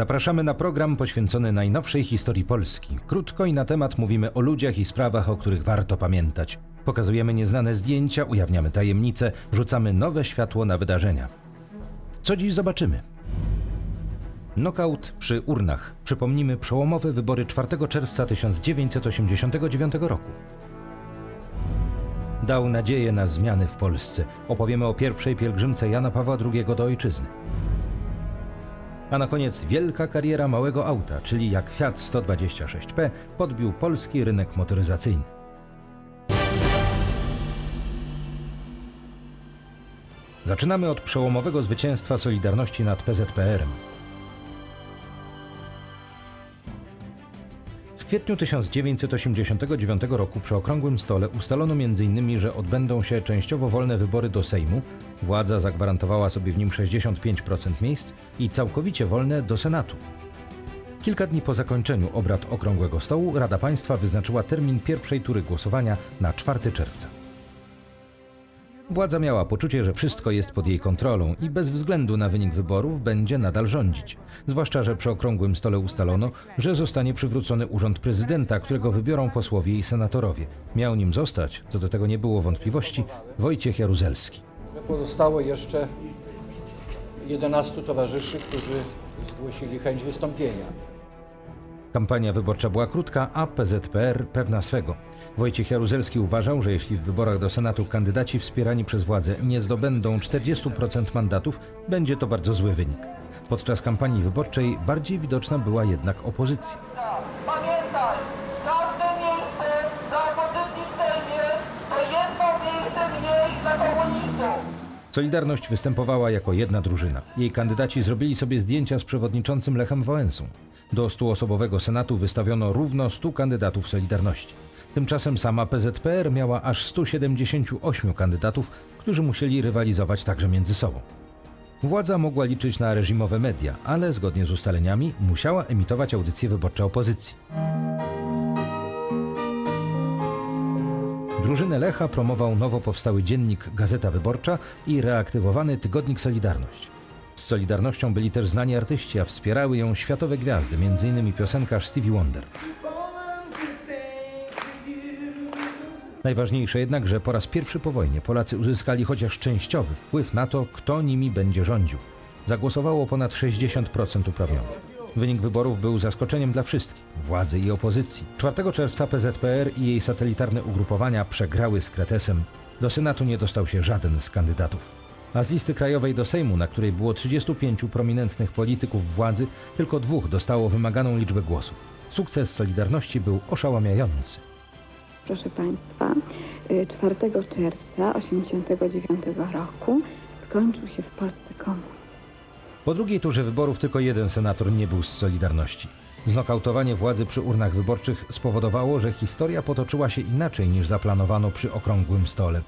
Zapraszamy na program poświęcony najnowszej historii Polski. Krótko i na temat mówimy o ludziach i sprawach, o których warto pamiętać. Pokazujemy nieznane zdjęcia, ujawniamy tajemnice, rzucamy nowe światło na wydarzenia. Co dziś zobaczymy? Knockout przy urnach. Przypomnimy przełomowe wybory 4 czerwca 1989 roku. Dał nadzieję na zmiany w Polsce. Opowiemy o pierwszej pielgrzymce Jana Pawła II do ojczyzny. A na koniec wielka kariera małego auta, czyli jak Fiat 126P podbił polski rynek motoryzacyjny. Zaczynamy od przełomowego zwycięstwa Solidarności nad PZPR-em. Kwietniu 1989 roku przy okrągłym stole ustalono m.in., że odbędą się częściowo wolne wybory do Sejmu, władza zagwarantowała sobie w nim 65% miejsc i całkowicie wolne do Senatu. Kilka dni po zakończeniu obrad okrągłego stołu Rada Państwa wyznaczyła termin pierwszej tury głosowania na 4 czerwca. Władza miała poczucie, że wszystko jest pod jej kontrolą i bez względu na wynik wyborów będzie nadal rządzić. Zwłaszcza, że przy okrągłym stole ustalono, że zostanie przywrócony urząd prezydenta, którego wybiorą posłowie i senatorowie. Miał nim zostać, co do tego nie było wątpliwości, Wojciech Jaruzelski. pozostało jeszcze 11 towarzyszy, którzy zgłosili chęć wystąpienia. Kampania wyborcza była krótka, a PZPR pewna swego. Wojciech Jaruzelski uważał, że jeśli w wyborach do Senatu kandydaci wspierani przez władzę nie zdobędą 40% mandatów, będzie to bardzo zły wynik. Podczas kampanii wyborczej bardziej widoczna była jednak opozycja. Solidarność występowała jako jedna drużyna. Jej kandydaci zrobili sobie zdjęcia z przewodniczącym Lechem Wałęsą. Do 100-osobowego Senatu wystawiono równo 100 kandydatów Solidarności. Tymczasem sama PZPR miała aż 178 kandydatów, którzy musieli rywalizować także między sobą. Władza mogła liczyć na reżimowe media, ale zgodnie z ustaleniami musiała emitować audycje wyborcze opozycji. Drużynę Lecha promował nowo powstały dziennik Gazeta Wyborcza i reaktywowany tygodnik Solidarność. Z Solidarnością byli też znani artyści, a wspierały ją światowe gwiazdy, m.in. piosenkarz Stevie Wonder. Najważniejsze jednak, że po raz pierwszy po wojnie Polacy uzyskali chociaż częściowy wpływ na to, kto nimi będzie rządził. Zagłosowało ponad 60% uprawnionych. Wynik wyborów był zaskoczeniem dla wszystkich, władzy i opozycji. 4 czerwca PZPR i jej satelitarne ugrupowania przegrały z Kretesem. Do Senatu nie dostał się żaden z kandydatów. A z listy krajowej do Sejmu, na której było 35 prominentnych polityków władzy, tylko dwóch dostało wymaganą liczbę głosów. Sukces Solidarności był oszałamiający. Proszę Państwa, y, 4 czerwca 1989 roku skończył się w Polsce komunizm. Po drugiej turze wyborów tylko jeden senator nie był z Solidarności. Znokautowanie władzy przy urnach wyborczych spowodowało, że historia potoczyła się inaczej niż zaplanowano przy okrągłym stole.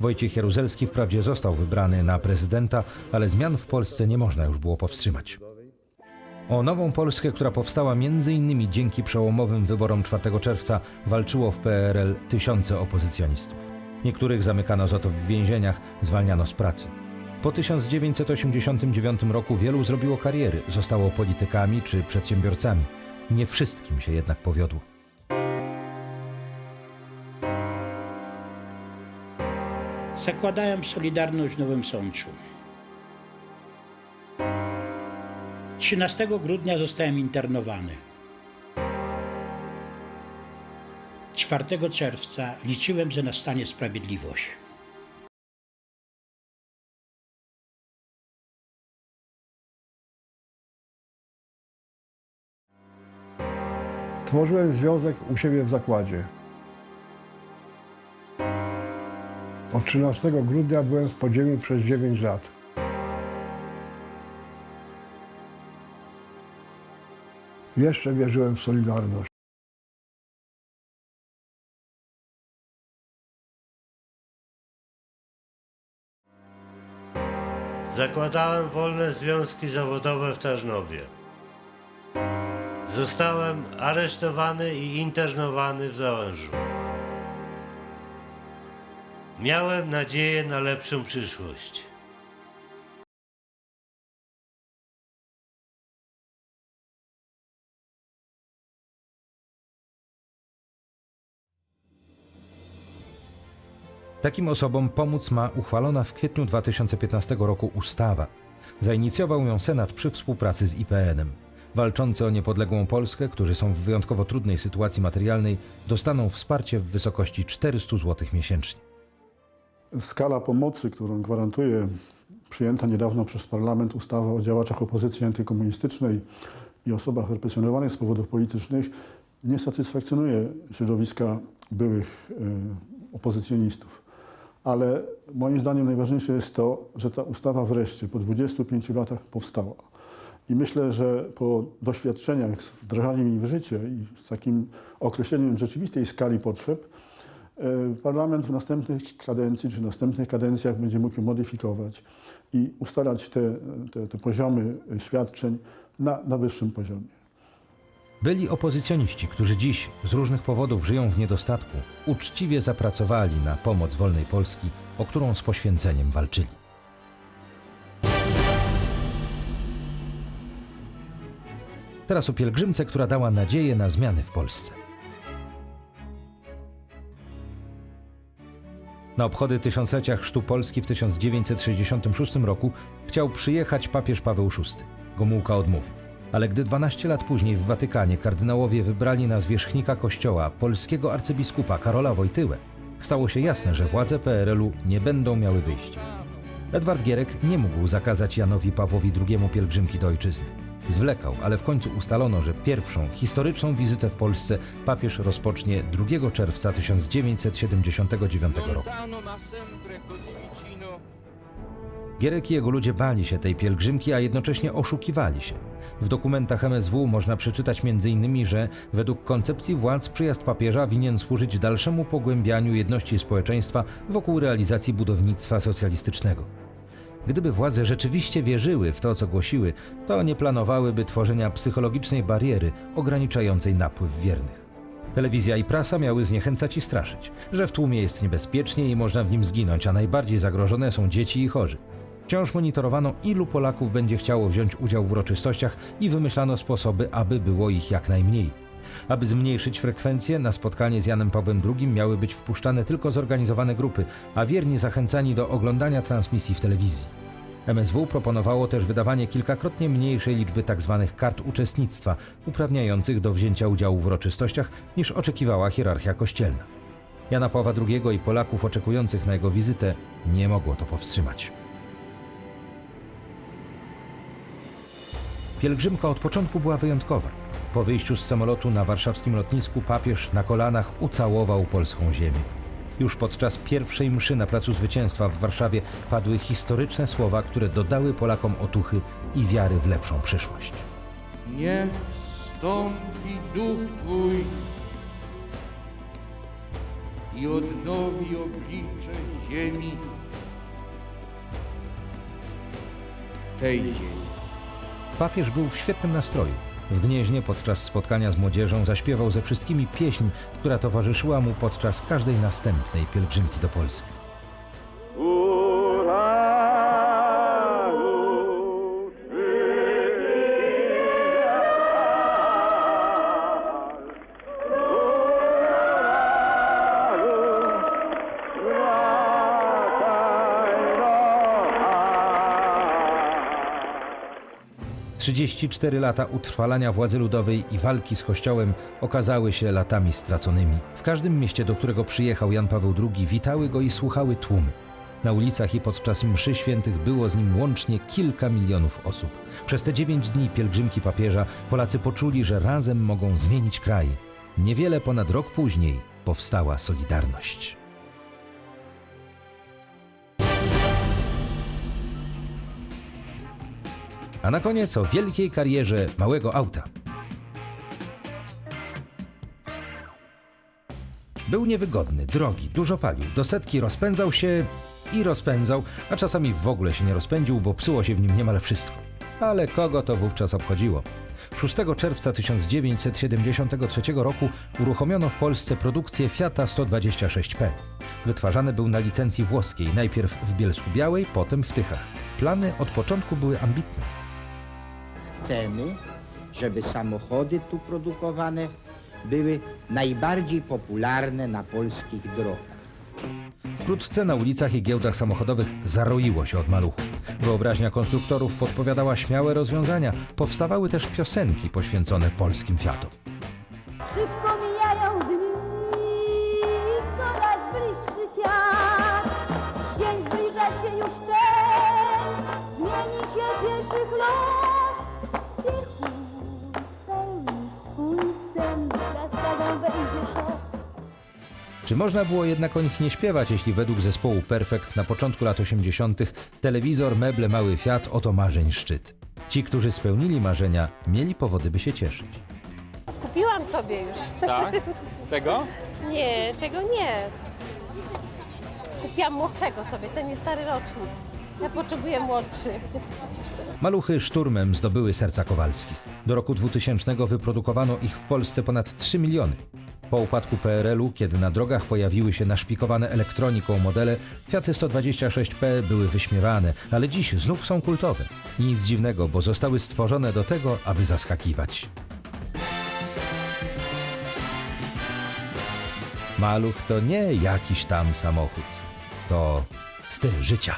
Wojciech Jaruzelski wprawdzie został wybrany na prezydenta, ale zmian w Polsce nie można już było powstrzymać. O nową Polskę, która powstała m.in. dzięki przełomowym wyborom 4 czerwca, walczyło w PRL tysiące opozycjonistów. Niektórych zamykano za to w więzieniach, zwalniano z pracy. Po 1989 roku wielu zrobiło kariery, zostało politykami czy przedsiębiorcami. Nie wszystkim się jednak powiodło. Zakładałem Solidarność w Nowym Sączu. 13 grudnia zostałem internowany. 4 czerwca liczyłem, że nastanie sprawiedliwość. Tworzyłem związek u siebie w zakładzie. Od 13 grudnia byłem w podziemiu przez 9 lat. Jeszcze wierzyłem w Solidarność. Zakładałem wolne związki zawodowe w Tarnowie. Zostałem aresztowany i internowany w załężu. Miałem nadzieję na lepszą przyszłość. Takim osobom pomóc ma uchwalona w kwietniu 2015 roku ustawa. Zainicjował ją Senat przy współpracy z IPN-em. Walczący o niepodległą Polskę, którzy są w wyjątkowo trudnej sytuacji materialnej, dostaną wsparcie w wysokości 400 zł miesięcznie. Skala pomocy, którą gwarantuje przyjęta niedawno przez parlament ustawa o działaczach opozycji antykomunistycznej i osobach represjonowanych z powodów politycznych, nie satysfakcjonuje środowiska byłych e, opozycjonistów. Ale moim zdaniem najważniejsze jest to, że ta ustawa wreszcie po 25 latach powstała. I myślę, że po doświadczeniach z wdrażaniem jej w życie i z takim określeniem rzeczywistej skali potrzeb, E, Parlament w następnych kadencji czy następnych kadencjach będzie mógł modyfikować i ustalać te, te, te poziomy świadczeń na, na wyższym poziomie. Byli opozycjoniści, którzy dziś z różnych powodów żyją w niedostatku, uczciwie zapracowali na pomoc wolnej Polski, o którą z poświęceniem walczyli. Teraz o pielgrzymce, która dała nadzieję na zmiany w Polsce. Na obchody tysiąclecia chrztu Polski w 1966 roku chciał przyjechać papież Paweł VI. Gomułka odmówił. Ale gdy 12 lat później w Watykanie kardynałowie wybrali na zwierzchnika kościoła polskiego arcybiskupa Karola Wojtyłę, stało się jasne, że władze PRL-u nie będą miały wyjścia. Edward Gierek nie mógł zakazać Janowi Pawłowi II pielgrzymki do ojczyzny. Zwlekał, ale w końcu ustalono, że pierwszą historyczną wizytę w Polsce papież rozpocznie 2 czerwca 1979 roku. Gierek i jego ludzie bali się tej pielgrzymki, a jednocześnie oszukiwali się. W dokumentach MSW można przeczytać m.in., że według koncepcji władz przyjazd papieża winien służyć dalszemu pogłębianiu jedności społeczeństwa wokół realizacji budownictwa socjalistycznego. Gdyby władze rzeczywiście wierzyły w to, co głosiły, to nie planowałyby tworzenia psychologicznej bariery ograniczającej napływ wiernych. Telewizja i prasa miały zniechęcać i straszyć, że w tłumie jest niebezpiecznie i można w nim zginąć, a najbardziej zagrożone są dzieci i chorzy. Wciąż monitorowano, ilu Polaków będzie chciało wziąć udział w uroczystościach i wymyślano sposoby, aby było ich jak najmniej. Aby zmniejszyć frekwencję, na spotkanie z Janem Pawłem II miały być wpuszczane tylko zorganizowane grupy, a wierni zachęcani do oglądania transmisji w telewizji. MSW proponowało też wydawanie kilkakrotnie mniejszej liczby tzw. kart uczestnictwa, uprawniających do wzięcia udziału w uroczystościach, niż oczekiwała hierarchia kościelna. Jana Pawła II i Polaków oczekujących na jego wizytę nie mogło to powstrzymać. Pielgrzymka od początku była wyjątkowa. Po wyjściu z samolotu na warszawskim lotnisku papież na kolanach ucałował polską ziemię. Już podczas pierwszej mszy na Placu Zwycięstwa w Warszawie padły historyczne słowa, które dodały Polakom otuchy i wiary w lepszą przyszłość. Niech stąpi duch Twój i odnowi oblicze ziemi, tej ziemi. Papież był w świetnym nastroju. W Gnieźnie podczas spotkania z młodzieżą zaśpiewał ze wszystkimi pieśń, która towarzyszyła mu podczas każdej następnej pielgrzymki do Polski. Trzydzieści cztery lata utrwalania władzy ludowej i walki z Kościołem okazały się latami straconymi. W każdym mieście, do którego przyjechał Jan Paweł II, witały go i słuchały tłumy. Na ulicach i podczas mszy świętych było z nim łącznie kilka milionów osób. Przez te dziewięć dni pielgrzymki papieża Polacy poczuli, że razem mogą zmienić kraj. Niewiele ponad rok później powstała Solidarność. A na koniec o wielkiej karierze małego auta. Był niewygodny, drogi, dużo palił, do setki rozpędzał się i rozpędzał, a czasami w ogóle się nie rozpędził, bo psuło się w nim niemal wszystko. Ale kogo to wówczas obchodziło? 6 czerwca 1973 roku uruchomiono w Polsce produkcję Fiata 126P. Wytwarzany był na licencji włoskiej, najpierw w Bielsku Białej, potem w Tychach. Plany od początku były ambitne. Chcemy, żeby samochody tu produkowane były najbardziej popularne na polskich drogach. Wkrótce na ulicach i giełdach samochodowych zaroiło się od maluchów. Wyobraźnia konstruktorów podpowiadała śmiałe rozwiązania. Powstawały też piosenki poświęcone polskim Fiatom. Szybko mijają Czy można było jednak o nich nie śpiewać, jeśli według zespołu Perfekt na początku lat 80. telewizor, meble, mały Fiat oto marzeń szczyt. Ci, którzy spełnili marzenia, mieli powody, by się cieszyć. Kupiłam sobie już. Tak? Tego? Nie, tego nie. Kupiłam młodszego sobie, ten jest stary rocznik. Ja potrzebuję młodszy. Maluchy szturmem zdobyły serca Kowalskich. Do roku 2000 wyprodukowano ich w Polsce ponad 3 miliony. Po upadku PRL-u, kiedy na drogach pojawiły się naszpikowane elektroniką modele, Fiaty 126P były wyśmiewane, ale dziś znów są kultowe. Nic dziwnego, bo zostały stworzone do tego, aby zaskakiwać. Maluch to nie jakiś tam samochód. To styl życia.